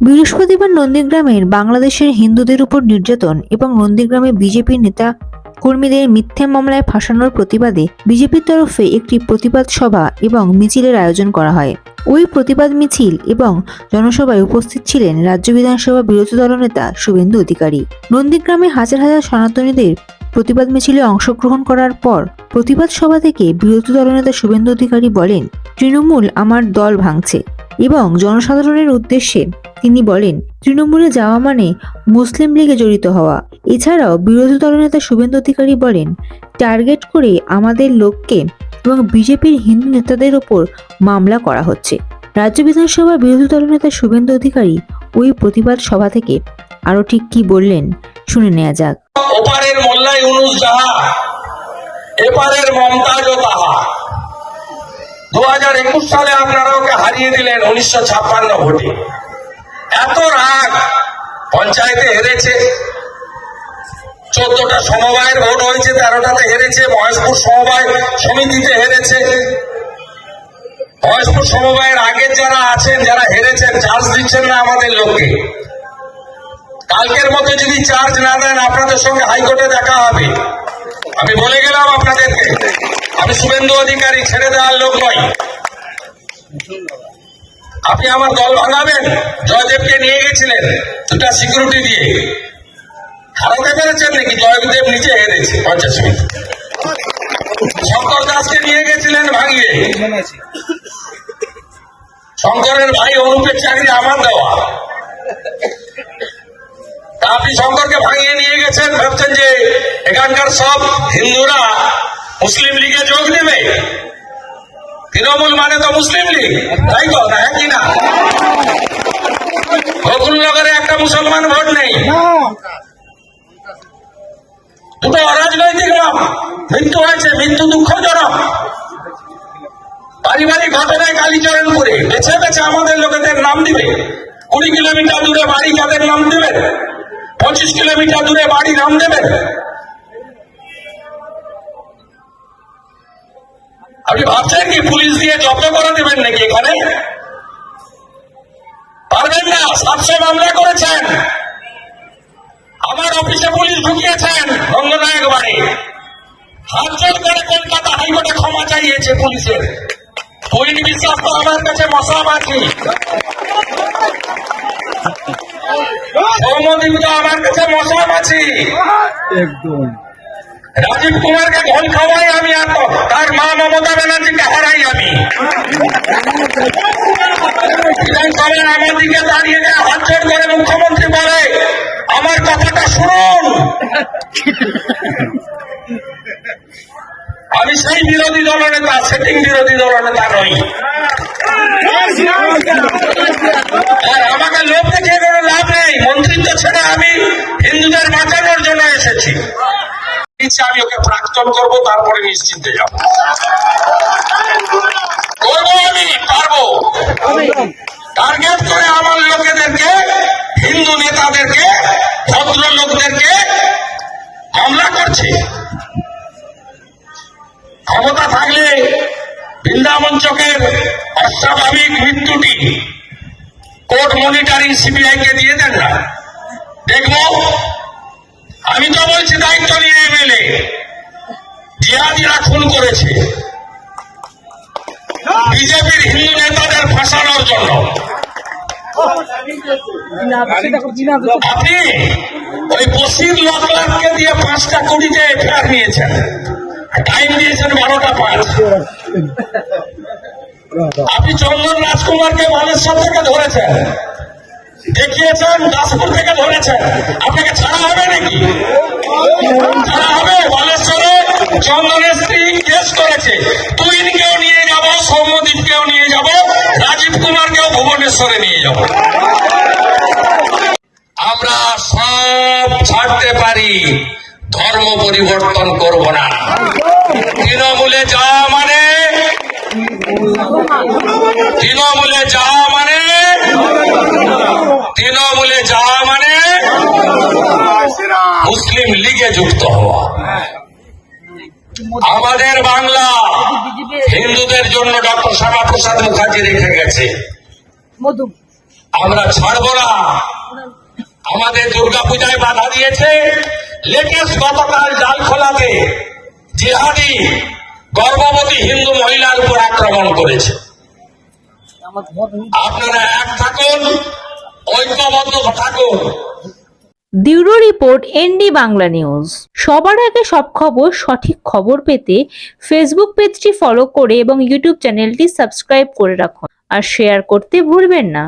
বৃহস্পতিবার নন্দীগ্রামের বাংলাদেশের হিন্দুদের উপর নির্যাতন এবং নন্দীগ্রামে বিজেপির নেতা কর্মীদের মিথ্যে মামলায় ফাঁসানোর প্রতিবাদে বিজেপির তরফে একটি প্রতিবাদ সভা এবং মিছিলের আয়োজন করা হয়। ওই প্রতিবাদ মিছিল এবং জনসভায় উপস্থিত ছিলেন রাজ্য বিধানসভা বিরোধী দলনেতা শুভেন্দু অধিকারী। নন্দীগ্রামে হাজার হাজার সনাতনীদের প্রতিবাদ মিছিলে অংশগ্রহণ করার পর প্রতিবাদ সভা থেকে বিরোধী দলনেতা শুভেন্দু অধিকারী বলেন, তৃণমূল আমার দল ভাঙছে এবং জনসাধারণের উদ্দেশ্যে তিনি বলেন, তৃণমূলে যাওয়া মানে মুসলিম লীগে জড়িত হওয়া। এছাড়াও বিরোধী দলনেতা শুভেন্দু অধিকারী বলেন, টার্গেট করে আমাদের লোককে এবং বিজেপির হিন্দু নেতাদের ওপর মামলা করা হচ্ছে। রাজ্য বিধানসভার বিরোধী দলনেতা শুভেন্দু অধিকারী ওই প্রতিবাদ সভা থেকে আরও ঠিক কি বললেন শুনে নেওয়া যাক। ওপারের মোল্লা ইউনুস যাহা, এপারের মমতাজ ও তাহা। দু হাজার একুশ সালে আপনারা ওকে হারিয়ে দিলেন উনিশশো ছাপ্পান্ন ভোটে। এত রাগ। পঞ্চায়েতে হেরেছে। চোদ্দটা সমবায়ের ভোট হয়েছে, তেরোটাতে হেরেছে, মহেশপুর সমবায় সমিতিতে হেরেছে। মহেশপুর সমবায়ের আগের যারা আছেন, যারা হেরেছেন, চার্জ দিচ্ছেন না আমাদের লোককে। কালকের মধ্যে যদি চার্জ না দেন, আপনাদের সঙ্গে হাইকোর্টে দেখা হবে। আমি বলে গেলাম আপনাদেরকে, আমি শুভেন্দু অধিকারী ছেড়ে দেওয়ার লোক নই। আপনি আমার দল ভাঙাবেন জয়দেবকে নিয়ে গেছিলেন দুটা সিকিউরিটি দিয়ে। হারাতে পেরেছেন নাকি? জয়দেব নিজে হেরেছে পঞ্চাশ মিনিট। শঙ্কর দাসকে নিয়ে গেছিলেন ভাঙিয়ে। শঙ্করের ভাই অনুপের চাকরি আমার দেওয়া। তা আপনি শঙ্করকে ভাঙিয়ে নিয়ে গেছেন, ভাবছেন যে এখানকার সব হিন্দুরা মুসলিম লীগে যোগ দেবে? তৃণমূল মানে তো মুসলিম লীগ। তাই তো? না কি না? বকুলনগরে একটা মুসলমান ভোট নেই। দুটো অরাজনৈতিক নাম মৃত্যু হয়েছে, মৃত্যু দুঃখজনক। পারিবারিক ঘটনায় কালীচরণ করে বেছে বেছে আমাদের লোকেদের নাম দিবে। কুড়ি কিলোমিটার দূরে বাড়ি যাদের নাম দেবেন, পঁচিশ কিলোমিটার দূরে বাড়ি নাম দেবেন। আপনি ভাবছেন কি পুলিশ দিয়ে জব্দ করে দেবেন নাকি এখানে? পারবেন না, সাতশো মামলা করেছেন। আমার অফিসে পুলিশ ঢুকিয়েছেন রঙ্গনায়ক বাড়ি। হাত জোর করে কলকাতা হাইকোর্টে ক্ষমা চাইয়েছে পুলিশের। পরিণ বিশ্বাস তো আমার কাছে মশা মাছি সৌমদীপ তো আমার কাছে মশা মাছি একদম। রাজীব কুমারকে ঘন খাওয়াই আমি এত তার মা মমতা ব্যানার্জিকে হারাই আমি। দিকে দাঁড়িয়ে দেয় হাত জোর করে মুখ্যমন্ত্রী বলে, আমার কথাটা শুনুন। আমি সেই বিরোধী দলনেতা সেটিং বিরোধী দলনেতা নই। আর আমাকে লোক দেখিয়ে কোনো লাভ নেই। মন্ত্রিত্ব ছেড়ে আমি হিন্দুদের বাঁচানোর জন্য এসেছি। ইচ্ছে আমি ওকে প্রাক্তন করব, তারপরে নিশ্চিন্তে যাব। করব আমি, পারব। টার্গেট করে আমার লোকেদেরকে, হিন্দু নেতাদেরকে, ভদ্র লোকদেরকে হামলা করছে। ক্ষমতা থাকলে বৃন্দাবন চকের অস্বাভাবিক মৃত্যুটি কোর্ট মনিটরিং সিবিআই কে দিয়ে দেন না। দেখব আমি তো বলছি দায়িত্ব নিয়ে এমএলএ। জিহাদিরা খুন করেছে। বিজেপির হিন্দু নেতাদের ফাঁসানোর জন্য। আপনি ওই বসির লাখ লাখকে দিয়ে পাঁচটা কোটিতে এফআইআর নিয়েছেন। টাইম দিয়েছেন বারোটা পাঁচ। আপনি চন্দন রাজকুমারকে বালেশ্বর থেকে ধরেছেন। দেখিয়েছেন, দাসপুর থেকে ধরেছেন আপনাকে ছাড়া হবে নাকি? ছাড়া হবে? বালেশ্বরে চন্দনের স্ত্রী কেস করেছে। তুইনকেও নিয়ে যাব, সৌম্যদীপকেও নিয়ে যাব, রাজীব কুমারকেও ভুবনেশ্বরে নিয়ে যাব। আমরা সব ছাড়তে পারি, ধর্ম পরিবর্তন করব না। তৃণমূলে যাওয়া মানে তৃণমূলে যাওয়া মানে তৃণমূলে যাওয়া মানে মুসলিম লীগে যুক্ত হওয়া। আমাদের বাংলা হিন্দুদের জন্য ডক্টর শ্যামা প্রসাদ মুখার্জি রেখে গেছে। আমরা ছাড়বো না। আমাদের দুর্গাপূজায় বাধা দিয়েছে। লেটেস্ট গতকাল জালখোলাতে জিহাদি গর্ভবতী হিন্দু মহিলার উপর আক্রমণ করেছে। আপনারা এক থাকুন ঐক্যবদ্ধ থাকুন। Bureau report ND Bangla news. সবার আগে সব খবর সঠিক খবর পেতে ফেসবুক পেজটি ফলো করে এবং ইউটিউব চ্যানেলটি সাবস্ক্রাইব করে রাখুন। আর শেয়ার করতে ভুলবেন না।